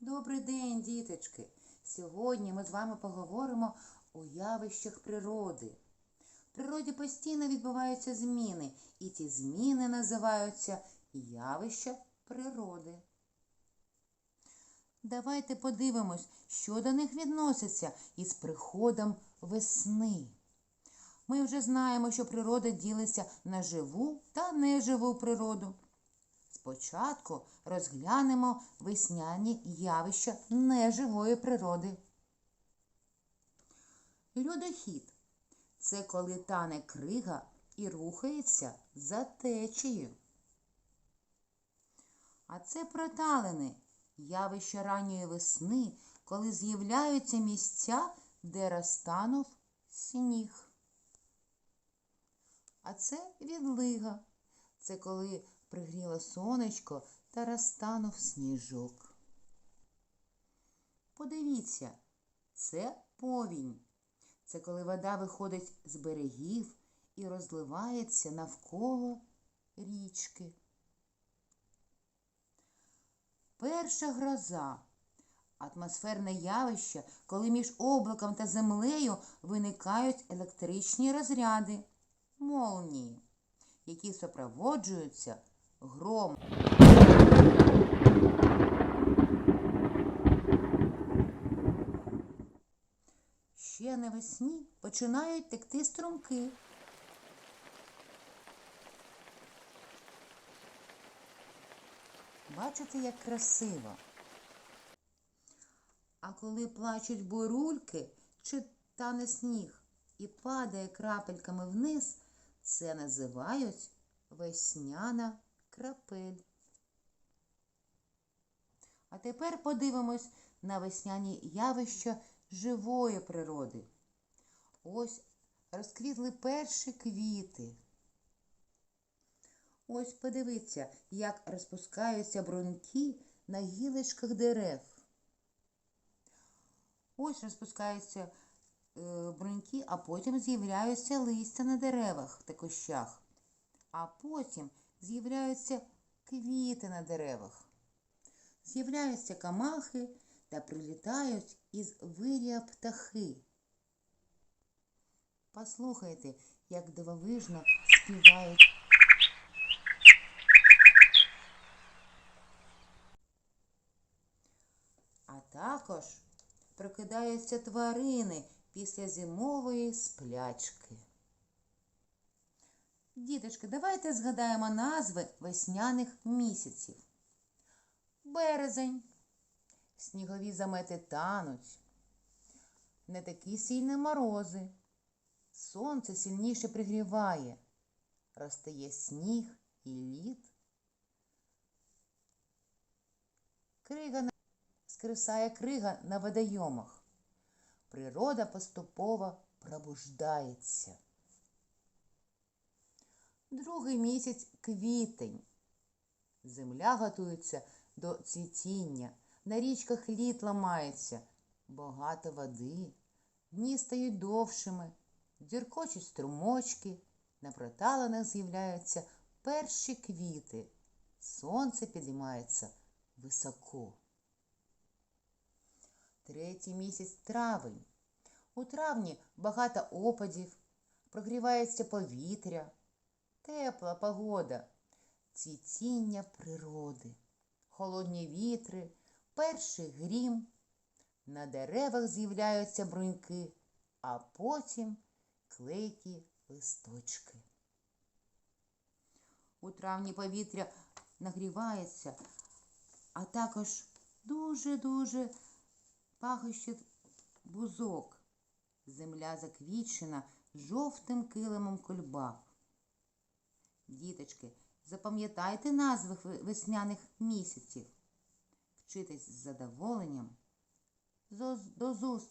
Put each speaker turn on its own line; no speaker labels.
Добрий день, діточки! Сьогодні ми з вами поговоримо у явищах природи. В природі постійно відбуваються зміни, і ці зміни називаються явища природи. Давайте подивимось, що до них відноситься із приходом весни. Ми вже знаємо, що природа ділиться на живу та неживу природу. Спочатку розглянемо весняні явища неживої природи. Льодохід це коли тане крига і рухається за течією. А це проталини явище ранньої весни, коли з'являються місця, де розтанув сніг. А це відлига. Це коли пригріло сонечко та розтанув сніжок. Подивіться, це повінь. Це коли вода виходить з берегів і розливається навколо річки. Перша гроза атмосферне явище, коли між облаком та землею виникають електричні розряди, молнії, які супроводжуються громом. Ще навесні починають текти струмки. Бачите, як красиво. А коли плачуть бурульки чи тане сніг і падає крапельками вниз, це називають весняна крапель. А тепер подивимось на весняні явища живої природи. Ось розквітли перші квіти. Ось подивіться, як розпускаються бруньки на гілочках дерев. Ось розпускаються е, бруньки, а потім з'являються листя на деревах та кущах. А потім з'являються квіти на деревах. З'являються камахи та прилітають із вирія птахи. Послухайте, як дивовижно співають. А також прокидаються тварини після зимової сплячки. Діточки, давайте згадаємо назви весняних місяців. Березень. Снігові замети тануть. Не такі сильні морози. Сонце сильніше пригріває. Розтає сніг і лід. Крига скрисає крига на водойомах. Природа поступово пробуждається. Другий місяць квітень. Земля готується до цвітіння. На річках лід ламається, багато води, дні стають довшими, дзюркочуть струмочки, на проталинах з'являються перші квіти. Сонце підіймається високо. Третій місяць травень. У травні багато опадів, прогрівається повітря, тепла погода, цвітіння природи, холодні вітри, перший грім. На деревах з'являються бруньки, а потім клейкі листочки. У травні повітря нагрівається, а також дуже-дуже пахощить бузок. Земля заквічена жовтим килимом кульбаб. Діточки, запам'ятайте назви весняних місяців. Вчитесь з задоволенням. До зустрічі!